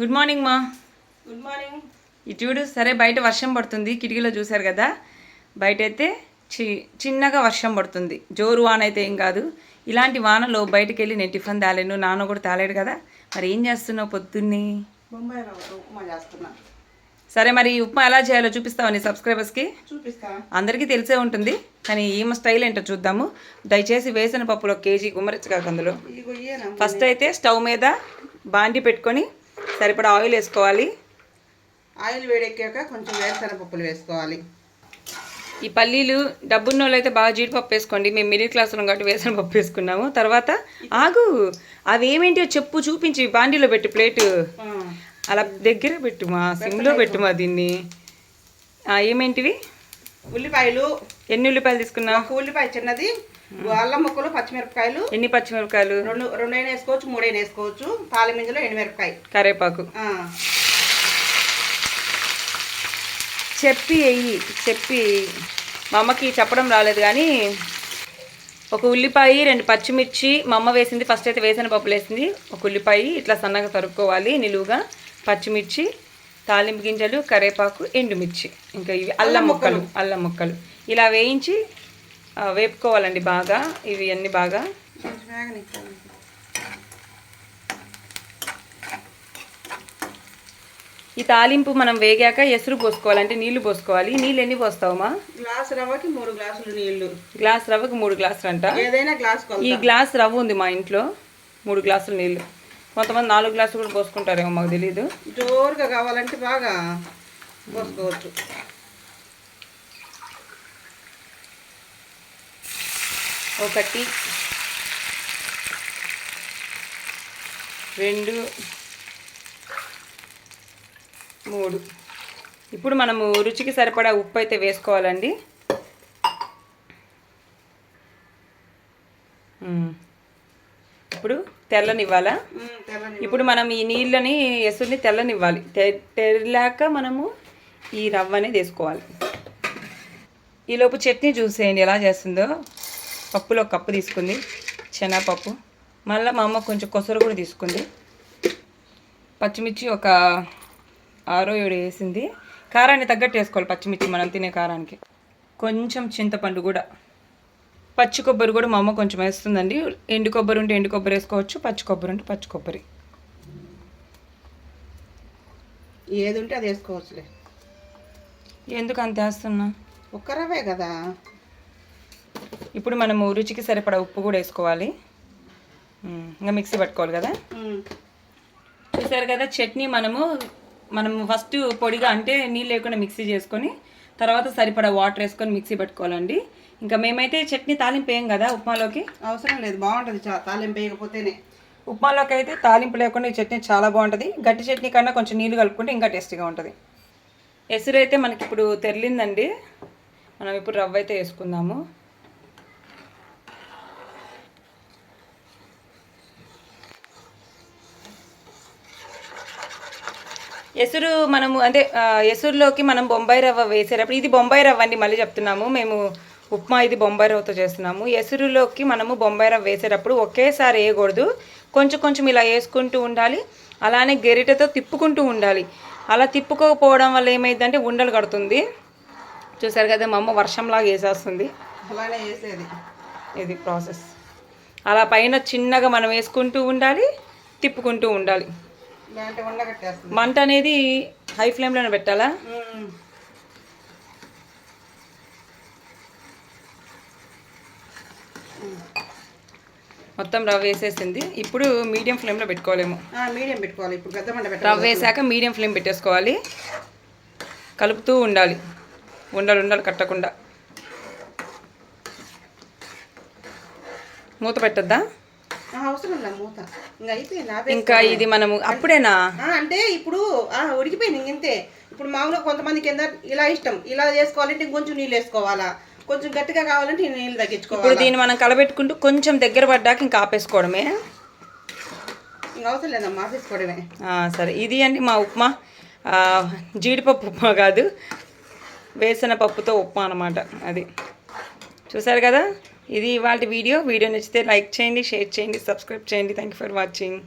Good morning మా good morning ఇది చూడు సరే బయట వర్షం పడుతుంది. కిటికీలో చూసారు కదా? బయట అయితే చి చిన్నగా వర్షం పడుతుంది. జోరు వాన అయితే ఏం కాదు. ఇలాంటి వానలో బయటకు వెళ్ళి నేను టిఫిన్ తాలేను. నాన్న కూడా తాలేడు కదా? మరి ఏం చేస్తున్నావు పొద్దున్నే? బొంబాయి ఉప్మా చేస్తున్నా. సరే మరి ఈ ఉప్మా ఎలా చేయాలో చూపిస్తావా నీ సబ్స్క్రైబర్స్కి? చూపిస్తా. అందరికీ తెలిసే ఉంటుంది. కానీ ఈమె స్టైల్ ఏంటో చూద్దాము. దయచేసి వేసిన పప్పులో కేజీ గుమ్మరించగాక అందులో. ఫస్ట్ అయితే స్టవ్ మీద బాండి పెట్టుకొని సరిపడా ఆయిల్ వేసుకోవాలి. ఆయిల్ వేడెక్కాక కొంచెం వేరుశనగ పప్పులు వేసుకోవాలి. ఈ పల్లీలు డబ్బున్న వాళ్ళు అయితే బాగా జీడిపప్పు వేసుకోండి. మేము మిడిల్ క్లాస్ ఉన్నాం కాబట్టి వేసిన పప్పు వేసుకున్నాము. తర్వాత ఆగు అవి ఏమేంటో చెప్పు చూపించి బాండీలో పెట్టు ప్లేటు. అలా దగ్గర పెట్టు మా సిమ్లో పెట్టు మా దీన్ని. ఏమేంటివి? ఉల్లిపాయలు. ఎన్ని ఉల్లిపాయలు తీసుకున్నావు ఉల్లిపాయ చిన్నది అల్లం ముక్కలు పచ్చిమిరపకాయలు. ఎన్ని పచ్చిమిరపకాయలు? రెండు రెండైనా వేసుకోవచ్చు మూడైనా వేసుకోవచ్చు. తాలిమింజలో ఎండుమిరపకాయ కరేపాకు. చెప్పి వెయ్యి చెప్పి మా అమ్మకి చెప్పడం రాలేదు కానీ ఒక ఉల్లిపాయ రెండు పచ్చిమిర్చి మా అమ్మ వేసింది ఫస్ట్ అయితే వేసిన పప్పులు వేసింది ఒక ఉల్లిపాయ ఇట్లా సన్నగా తరుక్కోవాలి నిలువుగా. పచ్చిమిర్చి తాలింపు గింజలు కరేపాకు ఎండుమిర్చి. ఇంకా ఇవి అల్లం ముక్కలు. అల్లం ముక్కలు. ఇలా వేయించి వేపుకోవాలండి బాగా. ఇవి అన్ని బాగా. ఈ తాలింపు మనం వేగాక ఎసురు పోసుకోవాలంటే నీళ్ళు పోసుకోవాలి. నీళ్ళు ఎన్ని పోస్తావమ్మా? గ్లాసు రవ్వకి మూడు గ్లాసులు నీళ్ళు. గ్లాస్ రవ్వకు మూడు గ్లాసులు అంట ఏదైనా గ్లాస్ ఈ గ్లాస్ రవ్వ ఉంది మా ఇంట్లో. మూడు గ్లాసులు నీళ్ళు కొంతమంది నాలుగు గ్లాసులు కూడా పోసుకుంటారేమో మాకు తెలియదు జోరుగా కావాలంటే బాగా పోసుకోవచ్చు. ఒకటి రెండు మూడు. ఇప్పుడు మనము రుచికి సరిపడా ఉప్పు అయితే వేసుకోవాలండి. ఇప్పుడు తెల్లనివ్వాలా? ఇప్పుడు మనం ఈ నీళ్ళని ఎసురుని తెల్లనివ్వాలి. తెల్లాక మనము ఈ రవ్వ అనేది వేసుకోవాలి ఈలోపు చట్నీ చూసేయండి ఎలా చేస్తుందో? పప్పులో కప్పు తీసుకుంది శనగపప్పు. మళ్ళీ మా అమ్మ కొంచెం కొసరు కూడా తీసుకుంది. పచ్చిమిర్చి ఒక ఆరో ఏడు వేసింది. కారాన్ని తగ్గట్టు వేసుకోవాలి పచ్చిమిర్చి మనం తినే కారానికి. కొంచెం చింతపండు కూడా. పచ్చి కొబ్బరి కూడా మా అమ్మ కొంచెం వేస్తుందండి. ఎండు కొబ్బరి ఉంటే ఎండు కొబ్బరి వేసుకోవచ్చు పచ్చి కొబ్బరి ఉంటే పచ్చి కొబ్బరి. ఏది ఉంటే అది వేసుకోవచ్చులే. ఎందుకు అంత వేస్తున్నా? ఒక్క రవ్వే కదా. ఇప్పుడు మనము రుచికి సరిపడా ఉప్పు కూడా వేసుకోవాలి. ఇంకా మిక్సీ పట్టుకోవాలి కదా? చూసారు కదా చట్నీ మనము మనము ఫస్ట్ పొడిగా అంటే నీళ్ళు లేకుండా మిక్సీ చేసుకొని తర్వాత సరిపడా వాటర్ వేసుకొని మిక్సీ పట్టుకోవాలండి. ఇంకా మేమైతే చట్నీ తాలింపు వేయం కదా ఉప్మాలోకి? అవసరం లేదు బాగుంటుంది చా తాలింపు వేయకపోతేనే. ఉప్మాలోకి అయితే తాలింపు లేకుండా ఈ చట్నీ చాలా బాగుంటుంది. గట్టి చట్నీ కన్నా కొంచెం నీళ్ళు కలుపుకుంటే ఇంకా టేస్టీగా ఉంటుంది. ఎసురు అయితే మనకి ఇప్పుడు తెరలిందండి. మనం ఇప్పుడు రవ్వ అయితే వేసుకుందాము. ఎసురు మనము అంటే ఎసురులోకి మనం బొంబాయి రవ్వ వేసేటప్పుడు ఇది బొంబాయి రవ్వ అండి మళ్ళీ చెప్తున్నాము. మేము ఉప్మా ఇది బొంబాయి రవ్వతో చేస్తున్నాము. ఎసురులోకి మనము బొంబాయి రవ్వ వేసేటప్పుడు ఒకేసారి వేయకూడదు. కొంచెం కొంచెం ఇలా వేసుకుంటూ ఉండాలి. అలానే గెరిటతో తిప్పుకుంటూ ఉండాలి. అలా తిప్పుకోకపోవడం వల్ల ఏమైందంటే ఉండలు కడుతుంది. చూసారు కదా మా అమ్మ వర్షంలాగా వేసేస్తుంది. అలానే వేసేది. ఇది ప్రాసెస్. అలా పైన చిన్నగా మనం వేసుకుంటూ ఉండాలి తిప్పుకుంటూ ఉండాలి. మంట అనేది హై ఫ్లేమ్లోనే పెట్టాలా? మొత్తం రవ్వ వేసేసింది. ఇప్పుడు మీడియం ఫ్లేమ్లో పెట్టుకోలేము మీడియం పెట్టుకోవాలి. ఇప్పుడు పెద్ద రవ్వ వేసాక మీడియం ఫ్లేమ్ పెట్టేసుకోవాలి. కలుపుతూ ఉండాలి. ఉండలు ఉండలు కట్టకుండా. మూత పెట్టద్దా? అవసరం లేదు మూత. ఇంకా అయిపోయింది. ఇంకా ఇది మనము అప్పుడేనా? అంటే ఇప్పుడు ఉడికిపోయింది ఇంకంతే ఇప్పుడు మామూలుగా కొంతమందికి కింద ఇలా ఇష్టం ఇలా చేసుకోవాలంటే ఇంకొంచెం నీళ్ళు వేసుకోవాలా? కొంచెం గట్టిగా కావాలంటే నీళ్ళు ఇప్పుడు తగ్గించుకోవాలి దీన్ని మనం కలబెట్టుకుంటూ కొంచెం దగ్గర పడ్డాక ఇంకా ఆపేసుకోవడమే? ఇంకా అవసరం లేదమ్మా ఆపేసుకోవడమే. సరే. ఇది అండి మా ఉప్మా. జీడిపప్పు ఉప్మా కాదు. వేసిన పప్పుతో ఉప్మా అనమాట అది. చూసారు కదా? ఇది ఇవాళ వీడియో. వీడియో నచ్చితే లైక్ చేయండి షేర్ చేయండి సబ్స్క్రైబ్ చేయండి. Thank you for watching